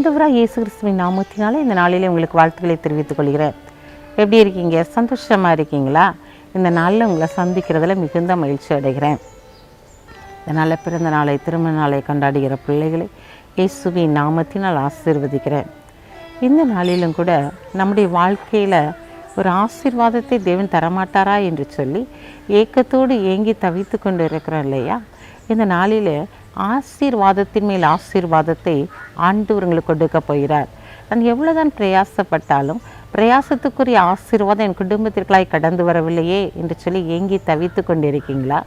இயேசு கிறிஸ்துவின் நாமத்தினால இந்த நாளில் உங்களுக்கு வாழ்த்துக்களை தெரிவித்துக் கொள்கிறேன். எப்படி இருக்கீங்க? சந்தோஷமாக இருக்கீங்களா? இந்த நாளில் உங்களை சந்திக்கிறதுல மிகுந்த மகிழ்ச்சி அடைகிறேன். இதனால் பிறந்த நாளை திருமண நாளை கொண்டாடுகிற பிள்ளைகளை இயேசுவின் நாமத்தினால் ஆசீர்வதிக்கிறேன். இந்த நாளிலும் கூட நம்முடைய வாழ்க்கையில் ஒரு ஆசீர்வாதத்தை தேவன் தரமாட்டாரா என்று சொல்லி ஏக்கத்தோடு ஏங்கி தவித்து கொண்டு இருக்கிறோம் இல்லையா? இந்த நாளில் ஆசீர்வாதத்தின் மேல் ஆசீர்வாதத்தை ஆண்டவர்களுக்கு கொடுக்க போகிறார். நான் எவ்வளோதான் பிரயாசப்பட்டாலும் பிரயாசத்துக்குரிய ஆசீர்வாதம் என் குடும்பத்திற்குள்ளாய் கடந்து வரவில்லையே என்று சொல்லி ஏங்கி தவித்து கொண்டிருக்கீங்களா?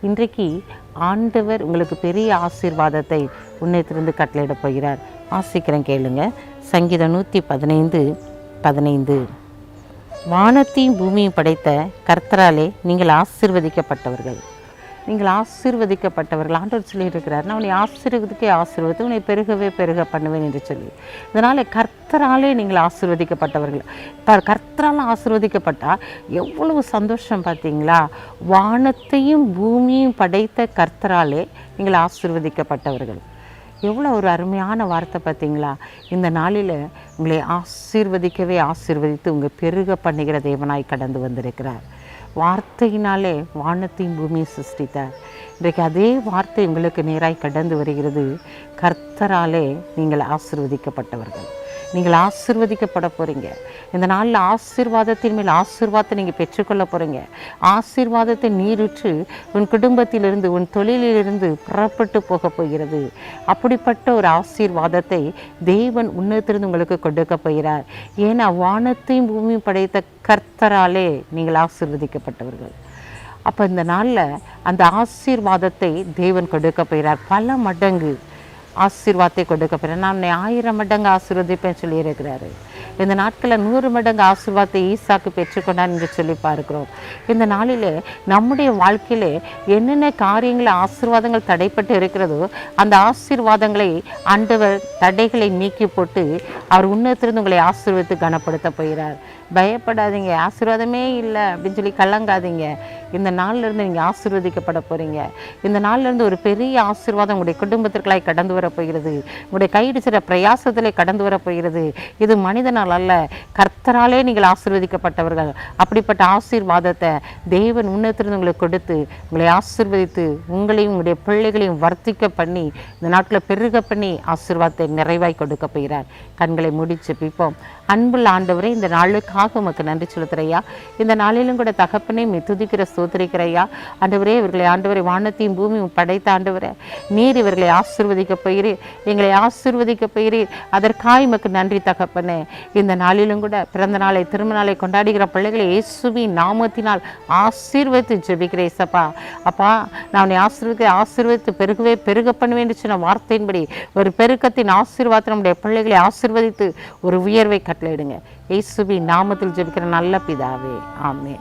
இன்றைக்கு ஆண்டவர் உங்களுக்கு பெரிய ஆசீர்வாதத்தை உன்னைத்திருந்து கட்டளையிடப் போகிறார். ஆசிக்கிறேன் கேளுங்க. சங்கீதம் நூற்றி பதினைந்து பதினைந்து. வானத்தையும் பூமியும் படைத்த கர்த்தராலே நீங்கள் ஆசீர்வதிக்கப்பட்டவர்கள். நீங்கள் ஆசீர்வதிக்கப்பட்டவர்கள். ஆண்டவர் சொல்லியிருக்கிறார் நான் உன்னை ஆசீர்வதிக்கே ஆசீர்வதித்து உன்னை பெருகவே பெருக பண்ணுவேன் என்று சொல்லி. இதனால் கர்த்தராலே நீங்கள் ஆசீர்வதிக்கப்பட்டவர்கள். இப்போ கர்த்தரால் ஆசீர்வதிக்கப்பட்டால் எவ்வளவு சந்தோஷம் பார்த்தீங்களா? வானத்தையும் பூமியும் படைத்த கர்த்தராலே நீங்கள் ஆசீர்வதிக்கப்பட்டவர்கள். எவ்வளோ ஒரு அருமையான வார்த்தை பார்த்தீங்களா? இந்த நாளில் உங்களை ஆசீர்வதிக்கவே ஆசீர்வதித்து உங்கள் பெருக பண்ணுகிற தேவனாய் கடந்து வந்திருக்கிறார். வார்த்தையினாலே வானத்தையும் பூமியை சிருஷ்டித்தார். இன்றைக்கு அதே வார்த்தை உங்களுக்கு நேராய் கடந்து வருகிறது. கர்த்தராலே நீங்கள் ஆசீர்வதிக்கப்பட்டவர்கள். நீங்கள் ஆசிர்வதிக்கப்பட போகிறீங்க இந்த நாளில் ஆசீர்வாதத்தின் மேல் ஆசீர்வாதத்தை நீங்கள் பெற்றுக்கொள்ள போகிறீங்க ஆசீர்வாதத்தை நீருற்று உன் குடும்பத்திலிருந்து உன் தொழிலிலிருந்து புறப்பட்டு போக போகிறது. அப்படிப்பட்ட ஒரு ஆசீர்வாதத்தை தேவன் உன்னத்திலிருந்து உங்களுக்கு கொடுக்க போகிறார். ஏன்னா வானத்தையும் பூமியும் படைத்த கர்த்தராலே நீங்கள் ஆசீர்வதிக்கப்பட்டவர்கள். அப்போ இந்த நாளில் அந்த ஆசீர்வாதத்தை தேவன் கொடுக்க போகிறார். பல மடங்கு. ஆசீர்வாதத்தை கொடுக்க போகிறேன் நான் ஆயிரம் மடங்கு ஆசீர்வதிப்பேன் சொல்லியிருக்கிறாரு. இந்த நாட்களில் நூறு மடங்கு ஆசீர்வாதத்தை ஈசாக்கு பெற்றுக்கொண்டான் என்று சொல்லி பார்க்கிறோம். இந்த நாளில் நம்முடைய வாழ்க்கையிலே என்னென்ன காரியங்கள் ஆசீர்வாதங்கள் தடைப்பட்டு இருக்கிறதோ அந்த ஆசீர்வாதங்களை ஆண்டவர் தடைகளை நீக்கி போட்டு அவர் உன்னத்திலிருந்து உங்களை ஆசீர்வதித்து கனப்படுத்த போகிறார். பயப்படாதீங்க ஆசீர்வாதமே இல்லை அப்படின்னு சொல்லி கலங்காதீங்க. இந்த நாள்ல இருந்து நீங்கள் ஆசீர்வதிக்கப்பட போகிறீங்க இந்த நாள்ல இருந்து ஒரு பெரிய ஆசீர்வாதம் உங்களுடைய குடும்பத்திற்குள்ளாய் கடந்து வர போகிறது. உங்களுடைய கையிடிச்சிற பிரயாசத்திலே கடந்து வர போகிறது. இது மனிதனால் அல்ல கர்த்தராலே நீங்கள் ஆசீர்வதிக்கப்பட்டவர்கள். அப்படிப்பட்ட ஆசீர்வாதத்தை தேவன் உன்னத்திலிருந்து உங்களுக்கு கொடுத்து உங்களை ஆசீர்வதித்து உங்களையும் உங்களுடைய பிள்ளைகளையும் வர்த்திக்க பண்ணி இந்த நாட்டில் பெருக பண்ணி ஆசீர்வாதத்தை நிறைவாய் கொடுக்க போகிறார். கண்களை முடிச்சு பிப்போம் அன்புள்ள ஆண்டவரே இந்த நாளுக்காக உமக்கு நன்றி செலுத்துறையா இந்த நாளிலும் கூட தகப்பனே மித்துதிக்கிற சோதரிக்கிறையா ஆண்டவரே இவர்களை ஆண்டவரை வானத்தையும் பூமியும் படைத்த ஆண்டவரே நீர் இவர்களை ஆசீர்வதிக்க போகிறீர். எங்களை ஆசீர்வதிக்க போகிறீர். அதற்காக உமக்கு நன்றி தகப்பனே. இந்த நாளிலும் கூட பிறந்த நாளை திருமணாலை கொண்டாடுகிற பிள்ளைகளை இயேசுவின் நாமத்தினால் ஆசீர்வதித்து ஜெபிக்கிறேன் சப்பா அப்பா நான் உன்னை ஆசீர்வதிக்க ஆசீர்வதித்து பெருகவே பெருக பண்ணுவேன் சொன்ன வார்த்தையின்படி ஒரு பெருக்கத்தின் ஆசீர்வாதம் நம்முடைய பிள்ளைகளை ஆசீர்வதித்து ஒரு உயர்வை கட்டளையிடுங்க. இயேசுவின் நாமத்தில் ஜெபிக்கிற நல்ல பிதாவே. ஆமே